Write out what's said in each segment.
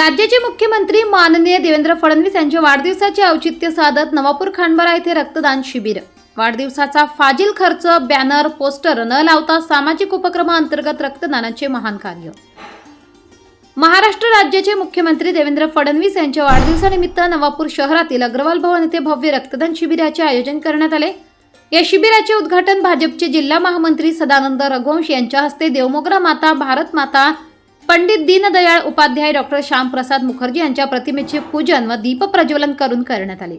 राज्याचे मुख्यमंत्री माननीय देवेंद्र फडणवीस यांच्या वाढदिवसाचे औचित्य साधत नवापूर खांडबारा येथे रक्तदान शिबिर. वाढदिवसाचा फाजील खर्च बॅनर पोस्टर न लावता सामाजिक उपक्रमाअंतर्गत रक्तदानाचे महान कार्य. महाराष्ट्र राज्याचे मुख्यमंत्री देवेंद्र फडणवीस यांच्या वाढदिवसानिमित्त नवापूर शहरातील अग्रवाल भवन येथे भव्य रक्तदान शिबिराचे आयोजन करण्यात आले. या शिबिराचे उद्घाटन भाजपचे जिल्हा महामंत्री सदानंद रघुवंश यांच्या हस्ते देवमोगरा माता भारत माता पंडित दीनदयाळ उपाध्याय डॉक्टर श्यामप्रसाद मुखर्जी यांच्या प्रतिमेचे पूजन व दीपप्रज्वलन करून करण्यात आले.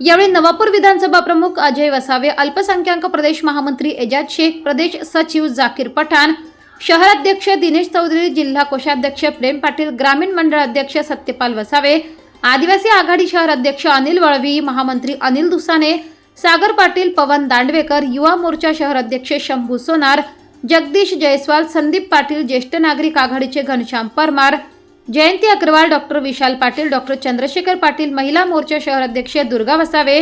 यावेळी नवापूर विधानसभा प्रमुख अजय वसावे अल्पसंख्याक प्रदेश महामंत्री एजाज शेख प्रदेश सचिव जाकीर पठाण शहराध्यक्ष दिनेश चौधरी जिल्हा कोषाध्यक्ष प्रेम पाटील ग्रामीण मंडळ अध्यक्ष सत्यपाल वसावे आदिवासी आघाडी शहर अध्यक्ष अनिल वळवी महामंत्री अनिल दुसाने सागर पाटील पवन दांडवेकर युवा मोर्चा शहर अध्यक्ष शंभू सोनार जगदीश जयस्वाल संदीप पाटील ज्येष्ठ नागरिक आघाडीचे घनश्याम परमार जयंती अग्रवाल डॉक्टर विशाल पाटील डॉक्टर चंद्रशेखर पाटील महिला मोर्चा शहर अध्यक्ष दुर्गा वसावे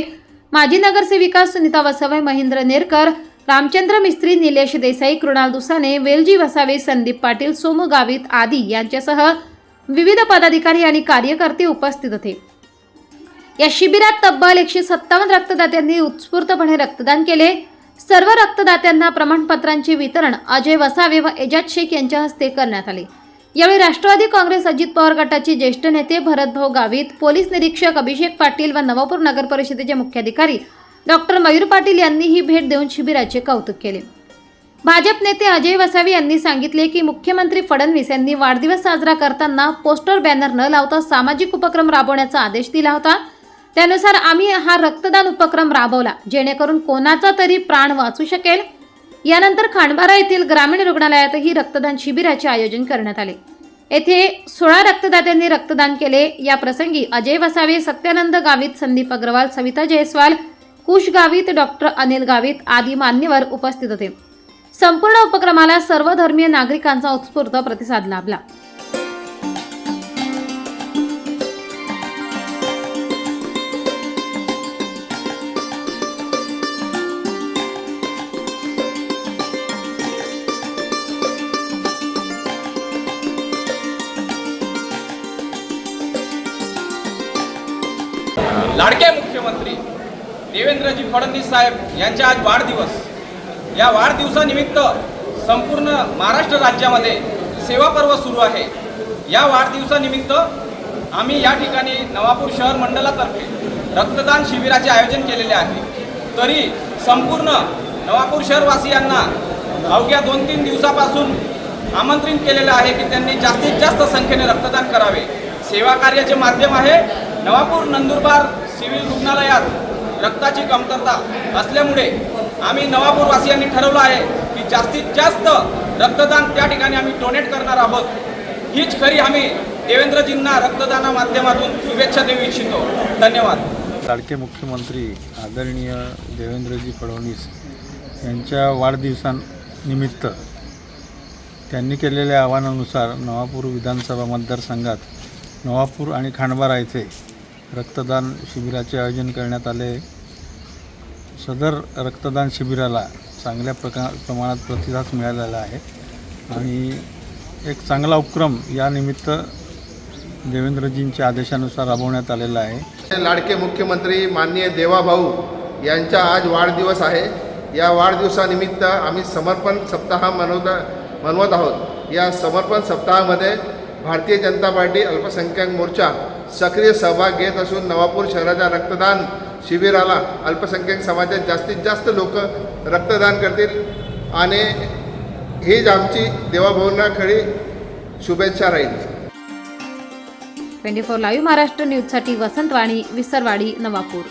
माजी नगरसेविका सुनीता वसावे महेंद्र नेरकर रामचंद्र मिस्त्री निलेश देसाई कृणाल दुसाने वेलजी वसावे संदीप पाटील सोमू गावित आदी यांच्यासह विविध पदाधिकारी आणि कार्यकर्ते उपस्थित होते. या शिबिरात तब्बल एकशे सत्तावन्न रक्तदात्यांनी उत्स्फूर्तपणे रक्तदान केले. सर्व रक्तदात्यांना प्रमाणपत्रांचे वितरण अजय वसावे व एजाज शेख यांच्या हस्ते करण्यात आले. यावेळी राष्ट्रवादी काँग्रेस अजित पवार गटाचे ज्येष्ठ नेते भरतभाऊ गावित पोलीस निरीक्षक अभिषेक पाटील व नवापूर नगर परिषदेचे मुख्याधिकारी डॉक्टर मयूर पाटील यांनी ही भेट देऊन शिबिराचे कौतुक केले. भाजप नेते अजय वसावे यांनी सांगितले की मुख्यमंत्री फडणवीस यांनी वाढदिवस साजरा करताना पोस्टर बॅनर न लावता सामाजिक उपक्रम राबवण्याचा आदेश दिला होता. त्यानुसार आम्ही हा रक्तदान उपक्रम राबवला जेणेकरून कोणाचा तरी प्राण वाचू शकेल. यानंतर खांडबारा येथील ग्रामीण रुग्णालयातही रक्तदान शिबिराचे आयोजन करण्यात आले. येथे सोळा रक्तदात्यांनी रक्तदान केले. या प्रसंगी अजय वसावे सत्यानंद गावित संदीप अग्रवाल सविता जयस्वाल कुश गावित डॉक्टर अनिल गावित आदी मान्यवर उपस्थित होते. संपूर्ण उपक्रमाला सर्व धर्मीय नागरिकांचा उत्स्फूर्त प्रतिसाद लाभला. लाडके मुख्यमंत्री देवेंद्रजी फडणवीस साहेब यांचे आज वाढदिवस. या वाढदिवसानिमित्त संपूर्ण महाराष्ट्र राज्यामध्ये सेवा पर्व सुरू आहे. या वाढदिवसानिमित्त आम्ही या ठिकाणी नवापूर शहर मंडळातर्फे रक्तदान शिबिराचे आयोजन केलेले आहे. तरी संपूर्ण नवापूर शहरवासियांना अवघ्या दोन तीन दिवसापासून आमंत्रित केलेलं आहे की त्यांनी जास्तीत जास्त संख्येने रक्तदान करावे. सेवा कार्याचे माध्यम आहे नवापूर नंदुरबार सिव्हिल रुग्णालयात रक्ताची कमतरता असल्यामुळे आम्ही नवापूरवासियांनी ठरवलं आहे की जास्तीत जास्त रक्तदान त्या ठिकाणी आम्ही डोनेट करणार आहोत. हीच खरी आम्ही देवेंद्रजींना रक्तदाना माध्यमातून शुभेच्छा देऊ इच्छितो. धन्यवाद. लाडके मुख्यमंत्री आदरणीय देवेंद्रजी फडणवीस यांच्या वाढदिवसानिमित्त त्यांनी केलेल्या आवाहनानुसार नवापूर विधानसभा मतदारसंघात नवापूर आणि खांडबारा येथे रक्तदान शिबिराचे आयोजन करण्यात आले. सदर रक्तदान शिबिराला चांगल्या प्रका प्रमाणात प्रतिसाद मिळालेला आहे. आणि एक चांगला उपक्रम यानिमित्त देवेंद्रजींच्या आदेशानुसार राबवण्यात आलेला आहे. लाडके मुख्यमंत्री माननीय देवाभाऊ यांचा आज वाढदिवस आहे. या वाढदिवसानिमित्त आम्ही समर्पण सप्ताह मनवता मनवत आहोत. या समर्पण सप्ताहामध्ये भारतीय जनता पार्टी अल्पसंख्याक मोर्चा सक्रिय सहभाग घेत असून नवापूर शहराच्या रक्तदान शिबिराला अल्पसंख्याक समाजात जास्तीत जास्त लोक रक्तदान करतील. आणि हीच आमची देवाभाऊंना खरी शुभेच्छा राहील. ट्वेंटी फोर लाईव्ह महाराष्ट्र न्यूजसाठी वसंतवाणी विसरवाडी नवापूर.